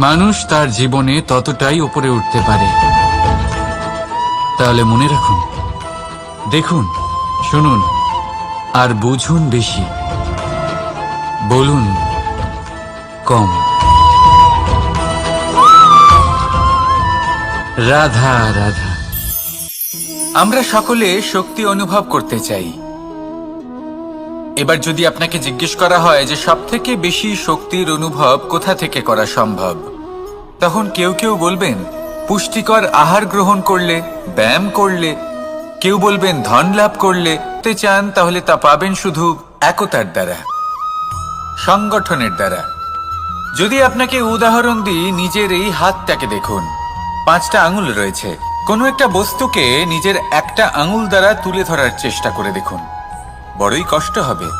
মানুষ তার জীবনে ততটাই উপরে উঠতে পারে। তাহলে মনে রাখুন, দেখুন, শুনুন, আর বুঝুন বেশি। বলুন, কম। রাধা রাধা। আমরা সকলে শক্তি অনুভব করতে চাই। এবার যদি আপনাকে জিজ্ঞেস করা হয় যে সব থেকে বেশি শক্তির অনুভব কোথা থেকে করা সম্ভব? তখন কেউ কেউ বলবেন, পুষ্টিকর আহার গ্রহণ করলে, ব্যায়াম করলে। কেউ বলবেন, ধন লাভ করলে। তে চান, তাহলে তা পাবেন শুধু একতার দ্বারা, সংগঠনের দ্বারা। যদি আপনাকে উদাহরণ দিই, নিজের এই হাতটাকে দেখুন। পাঁচটা আঙুল রয়েছে। কোনো একটা বস্তুকে নিজের একটা আঙুল দ্বারা তুলে ধরার চেষ্টা করে দেখুন। বড়ই কষ্ট হবে।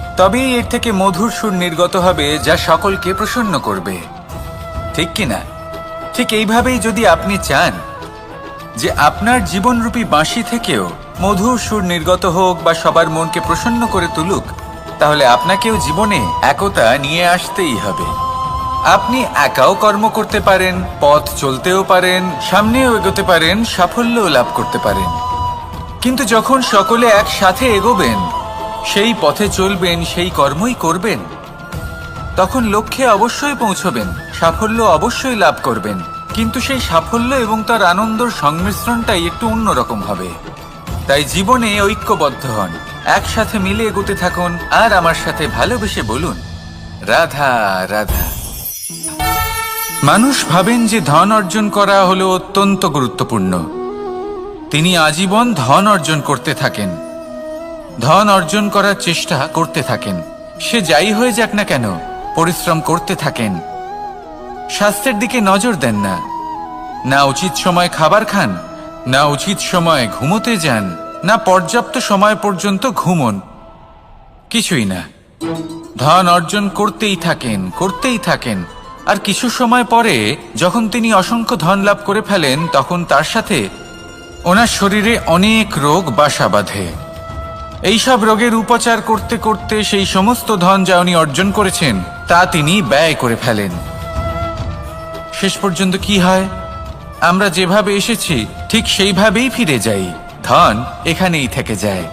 তবেই এর থেকে মধুর সুর নির্গত হবে যা সকলকে প্রসন্ন করবে। ঠিক কি না? ঠিক এইভাবেই যদি আপনি চান যে আপনার জীবনরূপী বাঁশি থেকেও মধুর সুর নির্গত হোক বা সবার মনকে প্রসন্ন করে তুলুক, তাহলে আপনাকেও জীবনে একতা নিয়ে আসতেই হবে। আপনি একাও কর্ম করতে পারেন, পথ চলতেও পারেন, সামনেও এগোতে পারেন, সাফল্যও লাভ করতে পারেন। কিন্তু যখন সকলে একসাথে এগোবেন সেই পথে চলবেন, সেই কর্মই করবেন। তখন লক্ষ্যে অবশ্যই পৌঁছবেন, সাফল্য অবশ্যই লাভ করবেন। কিন্তু সেই সাফল্য এবং তার আনন্দর সংমিশ্রণটাই একটু অন্যরকম হবে। তাই জীবনে ঐক্যবদ্ধ হন, একসাথে মিলে এগোতে থাকুন, আর আমার সাথে ভালোবেসে বলুন, রাধা রাধা। মানুষ ভাবেন যে ধন অর্জন করা হলো অত্যন্ত গুরুত্বপূর্ণ। তিনি আজীবন ধন অর্জন করতে থাকেন। ধন অর্জন করার চেষ্টা করতে থাকেন। সে যাই হয়ে যাক না কেন, পরিশ্রম করতে থাকেন। স্বাস্থ্যের দিকে নজর দেন না। না উচিত সময় খাবার খান, না উচিত সময় ঘুমোতে যান, না পর্যাপ্ত সময় পর্যন্ত ঘুমন। কিছুই না। ধন অর্জন করতেই থাকেন করতেই থাকেন। আর কিছু সময় পরে যখন তিনি অসংখ্য ধন লাভ করে ফেলেন, তখন তার সাথে ওনার শরীরে অনেক রোগ বাসা বাঁধে। এইসব রোগের উপচার করতে করতে সেই সমস্ত ধন যা উনি অর্জন করেছেন, তা তিনি ব্যয় করে ফেলেন। শেষ পর্যন্ত কি হয়? আমরা যেভাবে এসেছি, ঠিক সেইভাবেই ফিরে যাই। ধন এখানেই থেকে যায়।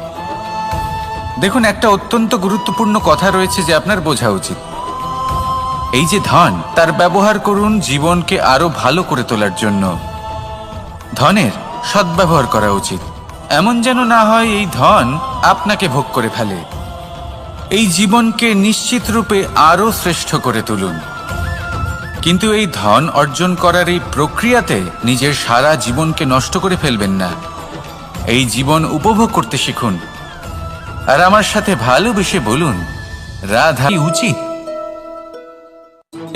দেখুন, একটা অত্যন্ত গুরুত্বপূর্ণ কথা রয়েছে যে আপনার বোঝা উচিত। এই যে ধন, তার ব্যবহার করুন জীবনকে আরও ভালো করে তোলার জন্য। ধনের সদ্ব্যবহার করা উচিত। এমন যেন না হয় এই ধন আপনাকে ভোগ করে ফেলে। এই জীবনকে নিশ্চিত রূপে আরও শ্রেষ্ঠ করে তুলুন। কিন্তু এই ধন অর্জন করার এই প্রক্রিয়াতে নিজের সারা জীবনকে নষ্ট করে ফেলবেন না। এই জীবন উপভোগ করতে শিখুন। আর আমার সাথে ভালোবেসে বলুন, রাধা উচিত?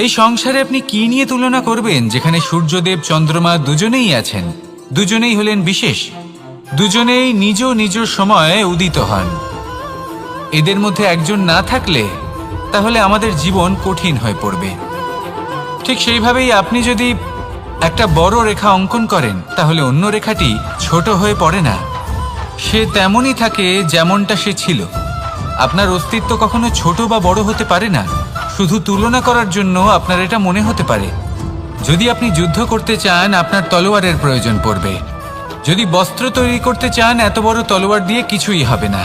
এই সংসারে আপনি কি নিয়ে তুলনা করবেন, যেখানে সূর্যদেব, চন্দ্রমা দুজনেই আছেন? দুজনেই হলেন বিশেষ। দুজনেই নিজ নিজ সময়ে উদিত হন। এদের মধ্যে একজন না থাকলে তাহলে আমাদের জীবন কঠিন হয়ে পড়বে। ঠিক সেইভাবেই আপনি যদি একটা বড় রেখা অঙ্কন করেন, তাহলে অন্য রেখাটি ছোট হয়ে পড়ে না। সে তেমনই থাকে যেমনটা সে ছিল। আপনার অস্তিত্ব কখনো ছোট বা বড় হতে পারে না। শুধু তুলনা করার জন্য আপনার এটা মনে হতে পারে। যদি আপনি যুদ্ধ করতে চান, আপনার তলোয়ারের প্রয়োজন পড়বে। যদি বস্ত্র তৈরি করতে চান এত বড় তলোয়ার দিয়ে কিছুই হবে না।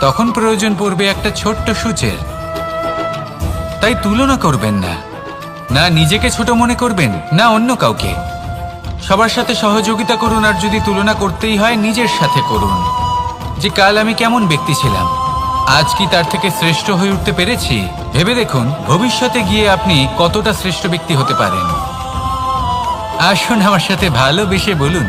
তখন প্রয়োজন পড়বে একটা ছোট্ট সূচের। তাই তুলনা করবেন না। না নিজেকে ছোট মনে করবেন, না অন্য কাউকে। সবার সাথে সহযোগিতা করুন আর যদি তুলনা করতেই হয়, নিজের সাথে করুন। যে কাল আমি কেমন ব্যক্তি ছিলাম, আজ কি তার থেকে শ্রেষ্ঠ হয়ে উঠতে পেরেছি? ভেবে দেখুন, ভবিষ্যতে গিয়ে আপনি কতটা শ্রেষ্ঠ ব্যক্তি হতে পারেন। আসুন আমার সাথে ভালোবেসে বলুন।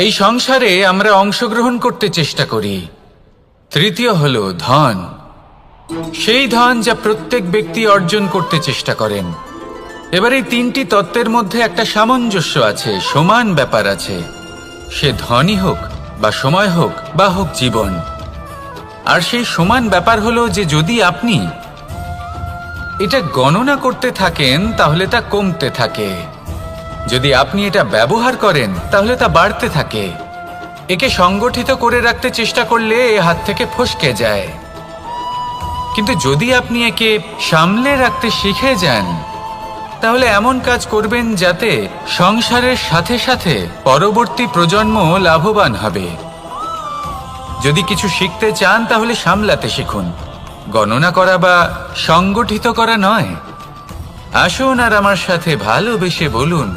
এই সংসারে আমরা অংশগ্রহণ করতে চেষ্টা করি। তৃতীয় হল ধন। সেই ধন যা প্রত্যেক ব্যক্তি অর্জন করতে চেষ্টা করেন। এবার এই তিনটি তত্ত্বের মধ্যে একটা সামঞ্জস্য আছে, সমান ব্যাপার আছে। সে ধনই হোক, বা সময় হোক, বা হোক জীবন। আর সেই সমান ব্যাপার হলো যে যদি আপনি এটা গণনা করতে থাকেন, তাহলে তা কমতে থাকে। যদি আপনি এটা ব্যবহার করেন, তাহলে তা বাড়তে থাকে। একে সংগঠিত করে রাখতে চেষ্টা করলে এ হাত থেকে ফসকে যায়। কিন্তু যদি আপনি একে সামলে রাখতে শিখে যান, তাহলে এমন কাজ করবেন যাতে সংসারের সাথে সাথে পরবর্তী প্রজন্ম লাভবান হবে। যদি কিছু শিখতে চান, তাহলে সামলাতে শিখুন। গণনা করা বা সংগঠিত করা নয়। আসুন আর আমার সাথে ভালোবেসে বলুন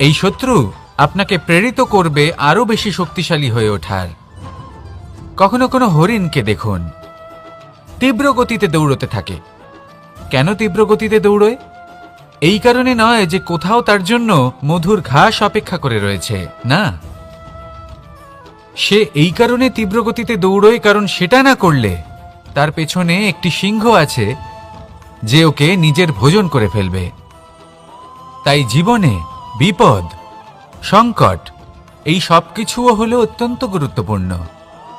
এই শত্রু আপনাকে প্রেরিত করবে আরও বেশি শক্তিশালী হয়ে ওঠার। কখনো কোনো হরিণকে দেখুন। তীব্র গতিতে দৌড়তে থাকে। কেন তীব্র গতিতে দৌড়য়? এই কারণে নয় যে কোথাও তার জন্য মধুর ঘাস অপেক্ষা করে রয়েছে, না? সে এই কারণে তীব্র গতিতে দৌড়য় কারণ সেটা না করলে তার পেছনে একটি সিংহ আছে, যে ওকে নিজের ভোজন করে ফেলবে। তাই জীবনে বিপদ, সংকট, এই সব কিছুও হলো অত্যন্ত গুরুত্বপূর্ণ।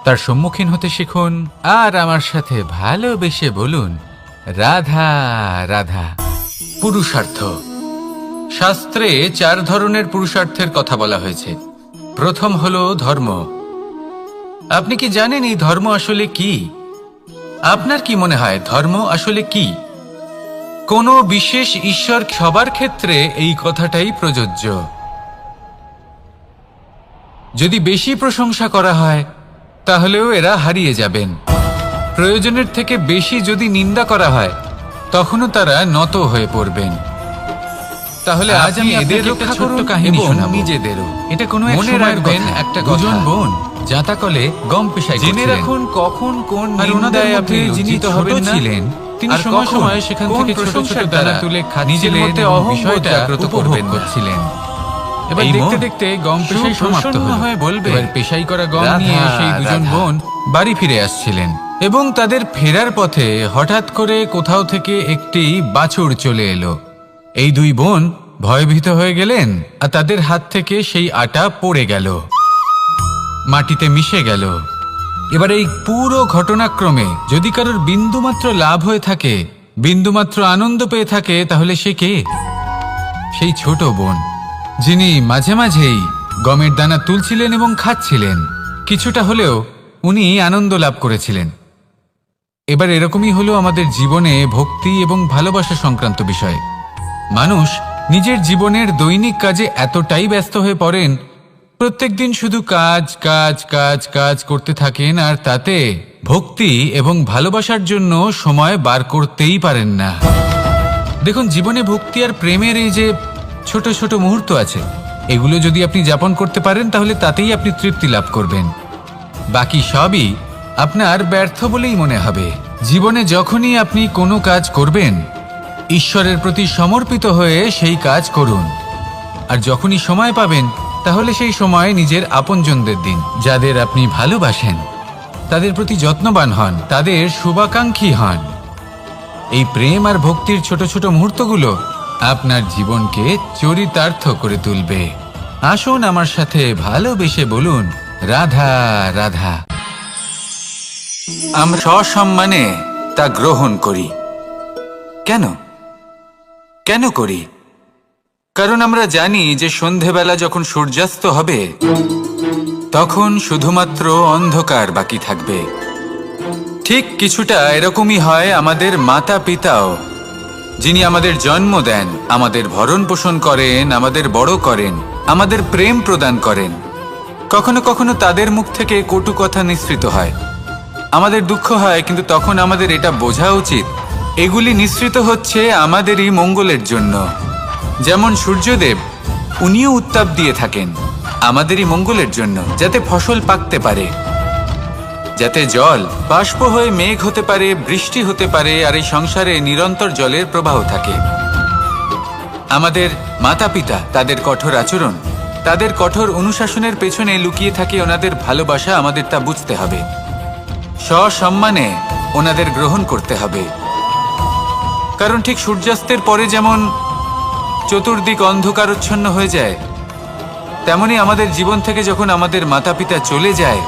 তার সম্মুখীন হতে শিখুন আর আমার সাথে ভালোবেসে বলুন, রাধা রাধা। পুরুষার্থ। শাস্ত্রে চার ধরনের পুরুষার্থের কথা বলা হয়েছে। প্রথম হলো ধর্ম। আপনি কি জানেন এই ধর্ম আসলে কি? আপনার কি মনে হয়, ধর্ম আসলে কি? কোনো বিশেষ ঈশ্বর সবার ক্ষেত্রে এই কথাটাই প্রযোজ্য। যদি বেশি প্রশংসা করা হয় তাহলেও এরা হারিয়ে যাবেন। প্রয়োজনের থেকে বেশি যদি নিন্দা করা হয় তখনও তারা নত হয়ে পড়বেন। তাহলে আজ আমি এদের রক্ষা ছোট্ট কাহিনী শোনাবো। নিজেদেরও। এটা কোনো মনে রাখবেন একটা দুজন বোন জাতাকলে গম জেনে রাখুন কখন কোন আর ওনাদের আপনি যিনি তো হবেন ছিলেন তিনি সময় সময় সেখান থেকে ছোট ছোট দানা তুলে নিজের মধ্যে জাগ্রত করবেন। করছিলেন। এবার দেখতে দেখতে গম পেশাই সমাপ্ত হয়ে বলবে এবার পেশাই করা গম নিয়ে সেই দুজন বোন বাড়ি ফিরে আসছিলেন এবং তাদের ফেরার পথে হঠাৎ করে কোথাও থেকে একটি বাছুর চলে এলো। এই দুই বোন ভয়ভীত হয়ে গেলেন আর তাদের হাত থেকে সেই আটা পড়ে গেল। মাটিতে মিশে গেল। এবার এই পুরো ঘটনাক্রমে যদি কারোর বিন্দুমাত্র লাভ হয়ে থাকে, বিন্দুমাত্র আনন্দ পেয়ে থাকে, তাহলে সে কে? সেই ছোট বোন, যিনি মাঝে মাঝেই গমের দানা তুলছিলেন এবং খাচ্ছিলেন। কিছুটা হলেও উনি আনন্দ লাভ করেছিলেন। এবার এরকমই হলো আমাদের জীবনে ভক্তি এবং ভালোবাসা সংক্রান্ত বিষয়। মানুষ নিজের জীবনের দৈনিক কাজে এতটাই ব্যস্ত হয়ে পড়েন প্রত্যেকদিন শুধু কাজ কাজ কাজ কাজ করতে থাকেন আর তাতে ভক্তি এবং ভালোবাসার জন্য সময় বার করতেই পারেন না। দেখুন, জীবনে ভক্তি আর প্রেমের এই যে ছোট ছোট মুহূর্ত আছে, এগুলো যদি আপনি যাপন করতে পারেন, তাহলে তাতেই আপনি তৃপ্তি লাভ করবেন। বাকি সবই আপনার ব্যর্থ বলেই মনে হবে। জীবনে যখনই আপনি কোনো কাজ করবেন, ঈশ্বরের প্রতি সমর্পিত হয়ে সেই কাজ করুন। আর যখনই সময় পাবেন তাহলে সেই সময় নিজের আপনজনদের দিন, যাদের আপনি ভালোবাসেন, তাদের প্রতি যত্নবান হন, তাদের শুভাকাঙ্ক্ষী হন। এই প্রেম আর ভক্তির ছোট ছোট মুহূর্তগুলো আপনার জীবনকে চরিতার্থ করে তুলবে। আসুন আমার সাথে ভালোবেসে বলুন, রাধা রাধা। আমরা সসম্মানে তা গ্রহণ করি। কেন? কেন করি? কারণ আমরা জানি যে সন্ধেবেলা যখন সূর্যাস্ত হবে, তখন শুধুমাত্র অন্ধকার বাকি থাকবে। ঠিক কিছুটা এরকমই হয় আমাদের মাতা পিতাও যিনি আমাদের জন্ম দেন, আমাদের ভরণ পোষণ করেন, আমাদের বড় করেন, আমাদের প্রেম প্রদান করেন। কখনো কখনো তাদের মুখ থেকে কটু কথা নিঃসৃত হয়। আমাদের দুঃখ হয়, কিন্তু তখন আমাদের এটা বোঝা উচিত। এগুলি নিঃসৃত হচ্ছে আমাদেরই মঙ্গলের জন্য। যেমন সূর্যদেব, উনিও উত্তাপ দিয়ে থাকেন। আমাদেরই মঙ্গলের জন্য, যাতে ফসল পাকতে পারে। যাতে জল, বাষ্প হয়ে মেঘ হতে পারে, বৃষ্টি হতে পারে, আর এই সংসারে নিরন্তর জলের প্রবাহ থাকে। আমাদের মাতা পিতা তাদের কঠোর আচরণ, তাদের কঠোর অনুশাসনের পেছনে লুকিয়ে থাকে ওনাদের ভালোবাসা, আমাদের তা বুঝতে হবে। সসম্মানে ওনাদের গ্রহণ করতে হবে। কারণ ঠিক সূর্যাস্তের পরে যেমন চতুর্দিক অন্ধকারচ্ছন্ন হয়ে যায়। তেমনি আমাদের জীবন থেকে যখন আমাদের মাতা পিতা চলে যায়,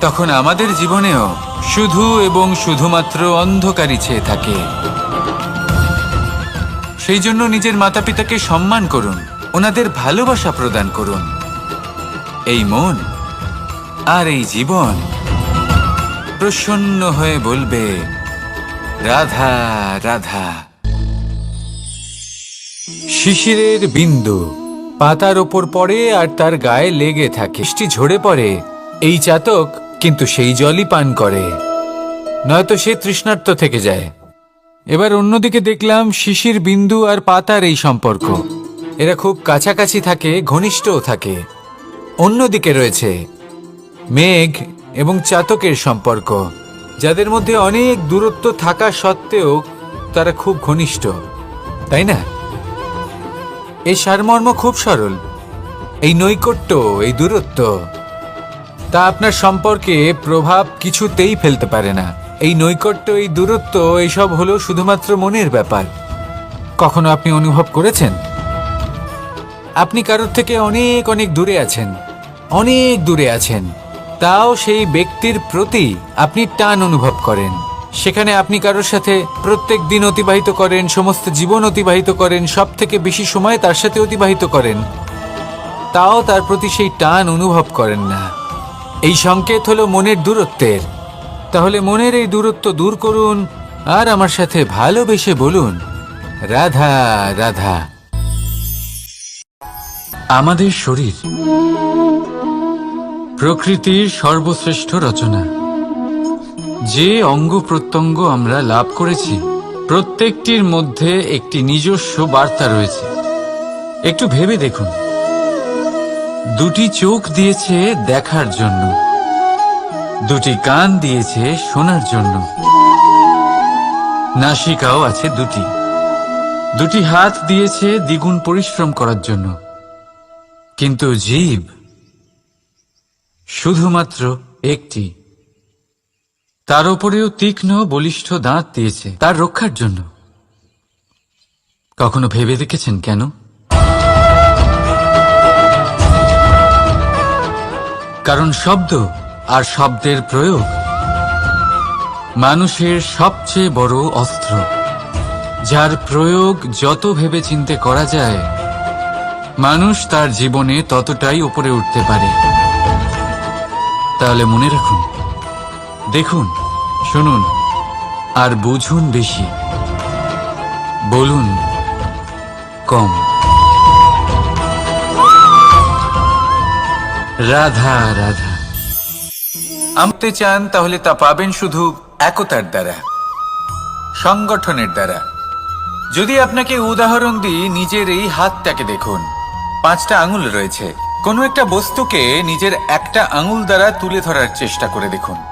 তখন আমাদের জীবনেও শুধু এবং শুধুমাত্র অন্ধকারই ছেয়ে থাকে। সেই জন্য নিজের মাতা পিতাকে সম্মান করুন, ওনাদের ভালোবাসা প্রদান করুন। এই মন আর এই জীবন প্রসন্ন হয়ে বলবে, রাধা রাধা। শিশিরের বিন্দু। পাতার ওপর পড়ে আর তার গায়ে লেগে থাকে। বৃষ্টি ঝরে পড়ে। এই চাতক কিন্তু সেই জলই পান করে। নয়তো সে তৃষ্ণার্ত থেকে যায়। এবার অন্যদিকে দেখলাম শিশির বিন্দু আর পাতার এই সম্পর্ক। এরা খুব কাছাকাছি থাকে, ঘনিষ্ঠও থাকে। অন্যদিকে রয়েছে মেঘ এবং চাতকের সম্পর্ক। যাদের মধ্যে অনেক দূরত্ব থাকা সত্ত্বেও তারা খুব ঘনিষ্ঠ। তাই না? এই সারমর্ম খুব সরল। এই নৈকট্য, এই দূরত্ব, তা আপনার সম্পর্কে প্রভাব কিছুতেই ফেলতে পারে না। এই নৈকট্য, এই দূরত্ব এইসব হলো শুধুমাত্র মনের ব্যাপার। কখনো আপনি অনুভব করেছেন? আপনি কারোর থেকে অনেক অনেক দূরে আছেন, অনেক দূরে আছেন। তাও সেই ব্যক্তির প্রতি আপনি টান অনুভব করেন। সেখানে আপনি কারোর সাথে প্রত্যেক দিন অতিবাহিত করেন, সমস্ত জীবন অতিবাহিত করেন সব থেকে বেশি সময় তার সাথে অতিবাহিত করেন। তাও তার প্রতি সেই টান অনুভব করেন না। এই সংকেত হলো মনের দূরত্বের। তাহলে মনের এই দূরত্ব দূর করুন আর আমার সাথে ভালোবেসে বলুন, রাধা রাধা। আমাদের শরীর প্রকৃতির সর্বশ্রেষ্ঠ রচনা। যে অঙ্গ প্রত্যঙ্গ আমরা লাভ করেছি, প্রত্যেকটির মধ্যে একটি নিজস্ব বার্তা রয়েছে। একটু ভেবে দেখুন। দুটি চোখ দিয়েছে দেখার জন্য। দুটি কান দিয়েছে শোনার জন্য। নাসিকাও আছে দুটি। দুটি হাত দিয়েছে দ্বিগুণ পরিশ্রম করার জন্য। কিন্তু জীব শুধুমাত্র একটি। তার উপরেও তীক্ষ্ণ, বলিষ্ঠ দাঁত দিয়েছে তার রক্ষার জন্য। কখনো ভেবে দেখেছেন কেন? কারণ শব্দ আর শব্দের প্রয়োগ মানুষের সবচেয়ে বড় অস্ত্র। যার প্রয়োগ যত ভেবে চিনতে করা যায়, মানুষ তার জীবনে ততটাই উপরে উঠতে পারে। তাহলে মনে রাখুন দেখুন, শুনুন, আর বুঝুন বেশি। বলুন, কম। রাধা রাধা। আমতে চান, তাহলে তা পাবেন শুধু একতার দ্বারা, সংগঠনের দ্বারা। যদি আপনাকে উদাহরণ দিই, নিজের এই হাতটাকে দেখুন। পাঁচটা আঙুল রয়েছে। কোনো একটা বস্তুকে নিজের একটা আঙুল দ্বারা তুলে ধরার চেষ্টা করে দেখুন।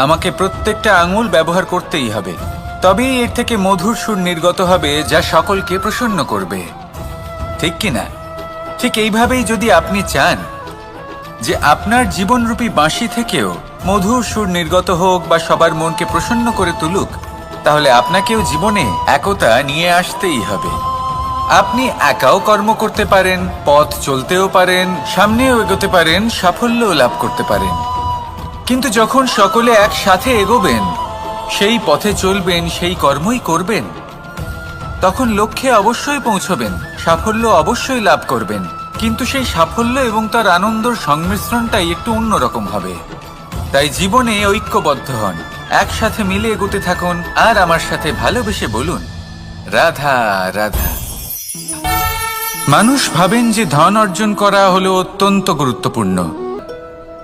আমাকে প্রত্যেকটা আঙুল ব্যবহার করতেই হবে। তবেই এর থেকে মধুর সুর নির্গত হবে যা সকলকে প্রসন্ন করবে। ঠিক কি না? ঠিক এইভাবেই যদি আপনি চান যে আপনার জীবনরূপী বাঁশি থেকেও মধুর সুর নির্গত হোক বা সবার মনকে প্রসন্ন করে তুলুক, তাহলে আপনাকেও জীবনে একতা নিয়ে আসতেই হবে। আপনি একাও কর্ম করতে পারেন, পথ চলতেও পারেন, সামনেও এগোতে পারেন, সাফল্যও লাভ করতে পারেন। কিন্তু যখন সকলে একসাথে এগোবেন, সেই পথে চলবেন, সেই কর্মই করবেন, তখন লক্ষ্যে অবশ্যই পৌঁছবেন, সাফল্য অবশ্যই লাভ করবেন। কিন্তু সেই সাফল্য এবং তার আনন্দর সংমিশ্রণটাই একটু অন্যরকম হবে। তাই জীবনে ঐক্যবদ্ধ হন, একসাথে মিলে এগোতে থাকুন, আর আমার সাথে ভালোবেসে বলুন, রাধা রাধা। মানুষ ভাবেন যে ধন অর্জন করা হলো অত্যন্ত গুরুত্বপূর্ণ।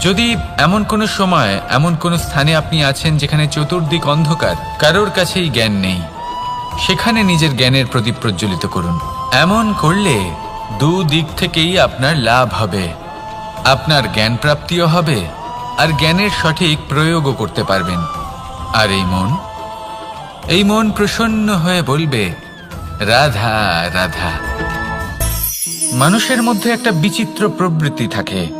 যদি এমন কোনো সময়, এমন কোনো স্থানে আপনি আছেন যেখানে চতুর্দিক অন্ধকার, কারোর কাছেই জ্ঞান নেই, সেখানে নিজের জ্ঞানের প্রদীপ প্রজ্বলিত করুন। এমন করলে দু দিক থেকেই আপনার লাভ হবে, আপনার জ্ঞান প্রাপ্তিও হবে, আর জ্ঞানের সঠিক প্রয়োগও করতে পারবেন। আর এই মন? এই মন প্রসন্ন হয়ে বলবে, রাধা রাধা। মানুষের মধ্যে একটা বিচিত্র প্রবৃত্তি থাকে।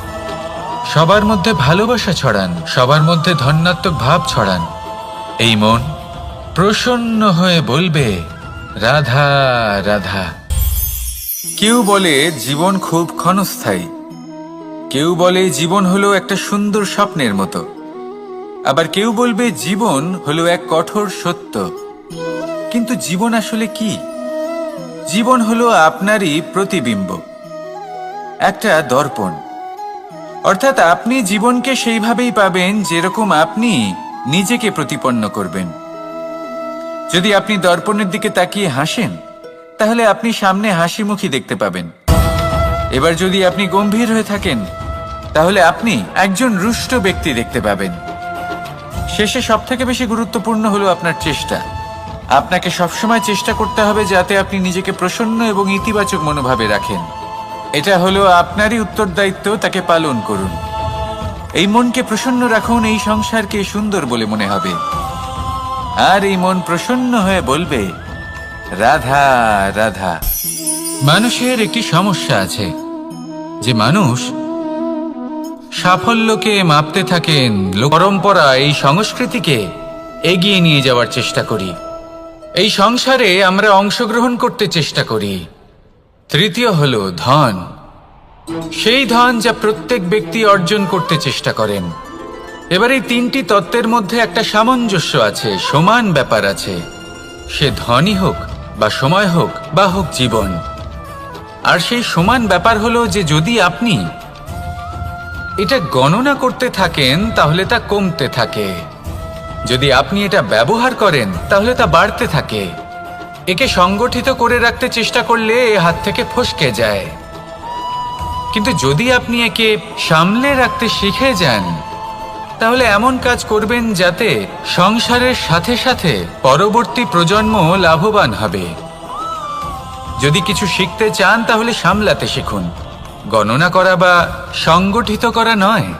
সবার মধ্যে ভালোবাসা ছড়ান, সবার মধ্যে ধন্যাত্মক ভাব ছড়ান। এই মন প্রসন্ন হয়ে বলবে, রাধা রাধা। কেউ বলে, জীবন খুব ক্ষণস্থায়ী। কেউ বলে, জীবন হলো একটা সুন্দর স্বপ্নের মতো। আবার কেউ বলবে, জীবন হলো এক কঠোর সত্য। কিন্তু জীবন আসলে কি? জীবন হলো আপনারই প্রতিবিম্ব। একটা দর্পণ। অর্থাৎ আপনি জীবনকে সেইভাবেই পাবেন যেরকম আপনি নিজেকে প্রতিপন্ন করবেন। যদি আপনি দর্পণের দিকে তাকিয়ে হাসেন, তাহলে আপনি সামনে হাসি মুখী দেখতে পাবেন। এবার যদি আপনি গম্ভীর হয়ে থাকেন, তাহলে আপনি একজন রুষ্ট ব্যক্তি দেখতে পাবেন। শেষে সব থেকে বেশি গুরুত্বপূর্ণ হলো আপনার চেষ্টা। আপনাকে সবসময় চেষ্টা করতে হবে যাতে আপনি নিজেকে প্রসন্ন এবং ইতিবাচক মনোভাবে রাখেন। এটা হলো আপনারই উত্তরদায়িত্ব, তাকে পালন করুন। এই মনকে প্রসন্ন রাখুন, এই সংসারকে সুন্দর বলে মনে হবে। আর এই মন প্রসন্ন হয়ে বলবে, রাধা রাধা। মানুষের একটি সমস্যা আছে, যে মানুষ সাফল্যকে মাপতে থাকেন, পরম্পরা, এই সংস্কৃতিকে এগিয়ে নিয়ে যাওয়ার চেষ্টা করি। এই সংসারে আমরা অংশগ্রহণ করতে চেষ্টা করি। তৃতীয় হল ধন। সেই ধন যা প্রত্যেক ব্যক্তি অর্জন করতে চেষ্টা করেন। এবার এই তিনটি তত্ত্বের মধ্যে একটা সামঞ্জস্য আছে, সমান ব্যাপার আছে। সে ধনই হোক, বা সময় হোক, বা হোক জীবন। আর সেই সমান ব্যাপার হলো যে যদি আপনি এটা গণনা করতে থাকেন, তাহলে তা কমতে থাকে। যদি আপনি এটা ব্যবহার করেন, তাহলে তা বাড়তে থাকে। একে সংগঠিত করে রাখতে চেষ্টা করলে এ হাত থেকে ফসকে যায়। কিন্তু যদি আপনি একে সামলে রাখতে শিখে যান, তাহলে এমন কাজ করবেন যাতে সংসারের সাথে সাথে পরবর্তী প্রজন্ম লাভবান হবে। যদি কিছু শিখতে চান, তাহলে সামলাতে শিখুন। গণনা করা বা সংগঠিত করা নয়।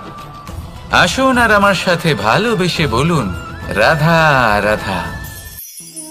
আসুন আর আমার সাথে ভালোবেসে বলুন, রাধা রাধা।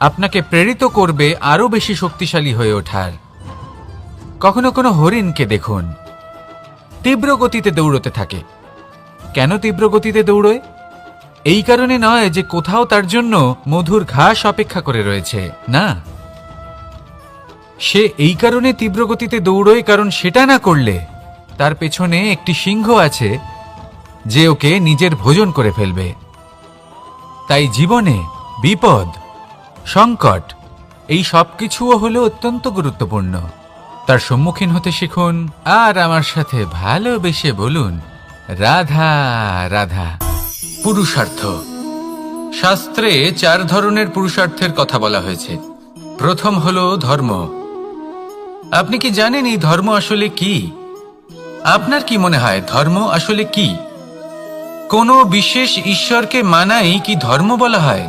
আপনাকে প্রেরিত করবে আরও বেশি শক্তিশালী হয়ে ওঠার। কখনো কোনো হরিণকে দেখুন। তীব্র গতিতে দৌড়তে থাকে। কেন তীব্র গতিতে দৌড়য়? এই কারণে নয় যে কোথাও তার জন্য মধুর ঘাস অপেক্ষা করে রয়েছে, না। সে এই কারণে তীব্র গতিতে দৌড়য় কারণ সেটা না করলে তার পেছনে একটি সিংহ আছে যে ওকে নিজের ভোজন করে ফেলবে। তাই জীবনে বিপদ সংকট, এই সব কিছুও হলো অত্যন্ত গুরুত্বপূর্ণ। তার সম্মুখীন হতে শিখুন, আর আমার সাথে ভালোবেসে বলুন, রাধা রাধা, পুরুষার্থ। শাস্ত্রে চার ধরনের পুরুষার্থের কথা বলা হয়েছে। প্রথম হলো ধর্ম। আপনি কি জানেন এই ধর্ম আসলে কি? আপনার কি মনে হয় ধর্ম আসলে কি? কোনো বিশেষ ঈশ্বরকে মানাই কি ধর্ম বলা হয়?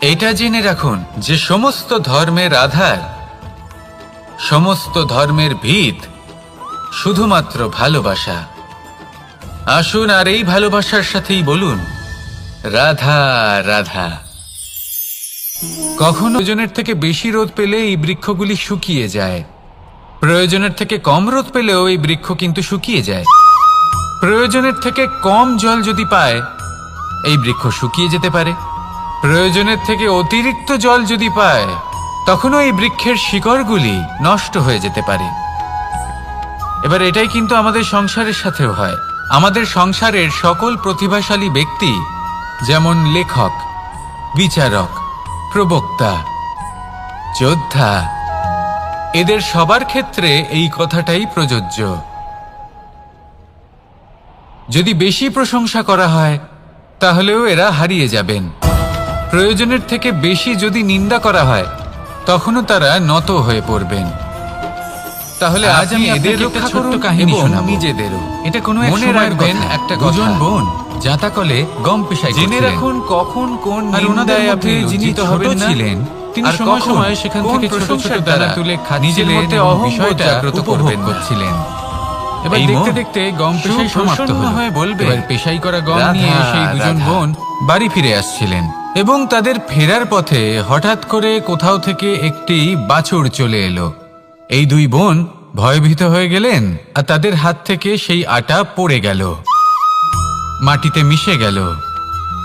এটা জেনে রাখুন যে সমস্ত ধর্মের আধার, সমস্ত ধর্মের ভিত শুধুমাত্র ভালোবাসা। আসুন আর এই ভালোবাসার সাথেই বলুন, রাধা রাধা। কখনো প্রয়োজনের থেকে বেশি রোদ পেলে এই বৃক্ষগুলি শুকিয়ে যায়। প্রয়োজনের থেকে কম রোদ পেলেও এই বৃক্ষ কিন্তু শুকিয়ে যায়। প্রয়োজনের থেকে কম জল যদি পায়, এই বৃক্ষ শুকিয়ে যেতে পারে। প্রয়োজনের থেকে অতিরিক্ত জল যদি পায়, তখনও এই বৃক্ষের শিকড়গুলি নষ্ট হয়ে যেতে পারে। এবার এটাই কিন্তু আমাদের সংসারের সাথেও হয়। আমাদের সংসারের সকল প্রতিভাশালী ব্যক্তি, যেমন লেখক, বিচারক, প্রবক্তা, যোদ্ধা, এদের সবার ক্ষেত্রে এই কথাটাই প্রযোজ্য। যদি বেশি প্রশংসা করা হয়, তাহলেও এরা হারিয়ে যাবেন। প্রয়োজনের থেকে বেশি যদি নিন্দা করা হয় তখনও তারা নত হয়ে পড়বেন। তাহলে আজ আমি এদের রক্ষা ছোট্ট কাহিনী শোনাবো। নিজেদেরও। এটা কোনো মনে রাখবেন একটা দুজন বোন জাতাকলে গম পেশায় জেনে রাখুন কখন কোন নিন্দায় আপনি ছোট হবেন ছিলেন, তিনি সময় সময় সেখান থেকে ছোট ছোট দানা তুলে নিজের খাচ্ছিলেন মধ্যে অহংবোধ বিষয়টা জাগ্রত করবেন করছিলেন। এবার এই দেখতে দেখতে গম পেশাই সমাপ্ত হয়ে বলবে, পেশাই করা গম নিয়ে সেই দুজন বোন বাড়ি ফিরে আসছিলেন। এবং তাদের ফেরার পথে হঠাৎ করে কোথাও থেকে একটি বাছুর চলে এলো। এই দুই বোন ভয়ভীত হয়ে গেলেন আর তাদের হাত থেকে সেই আটা পড়ে গেল। মাটিতে মিশে গেল।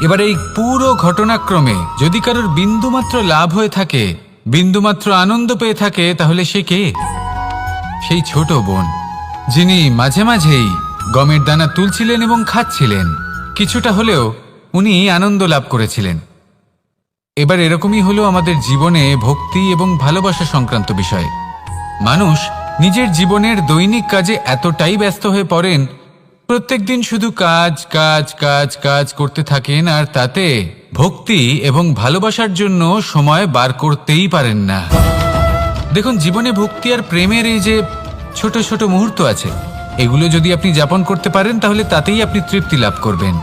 এবার এই পুরো ঘটনাক্রমে যদি কারোর বিন্দুমাত্র লাভ হয়ে থাকে, বিন্দুমাত্র আনন্দ পেয়ে থাকে, তাহলে সে কে? সেই ছোট বোন, যিনি মাঝে মাঝেই গমের দানা তুলছিলেন এবং খাচ্ছিলেন। কিছুটা হলেও উনি আনন্দ লাভ করেছিলেন। এবার এরকমই হলো আমাদের জীবনে ভক্তি এবং ভালোবাসা সংক্রান্ত বিষয়। মানুষ নিজের জীবনের দৈনিক কাজে এতটাই ব্যস্ত হয়ে পড়েন প্রত্যেকদিন শুধু কাজ কাজ কাজ কাজ করতে থাকেন আর তাতে ভক্তি এবং ভালোবাসার জন্য সময় বার করতেই পারেন না। দেখুন, জীবনে ভক্তি আর প্রেমের এই যে ছোট ছোট মুহূর্ত আছে, এগুলো যদি আপনি যাপন করতে পারেন তাহলে তাতেই আপনি তৃপ্তি লাভ করবেন।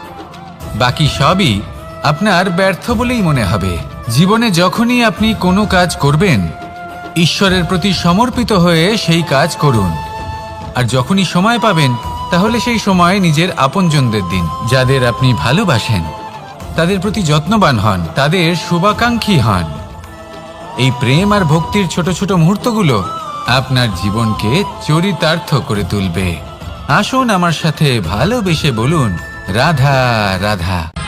বাকি সবই আপনার ব্যর্থ বলেই মনে হবে। জীবনে যখনই আপনি কোনো কাজ করবেন, ঈশ্বরের প্রতি সমর্পিত হয়ে সেই কাজ করুন। আর যখনই সময় পাবেন, তাহলে সেই সময় নিজের আপনজনদের দিন, যাদের আপনি ভালোবাসেন। তাদের প্রতি যত্নবান হন, তাদের শুভাকাঙ্ক্ষী হন। এই প্রেম আর ভক্তির ছোট ছোট মুহূর্তগুলো আপনার জীবনকে চরিতার্থ করে তুলবে। আসুন আমার সাথে ভালোবেসে বলুন, রাধা রাধা।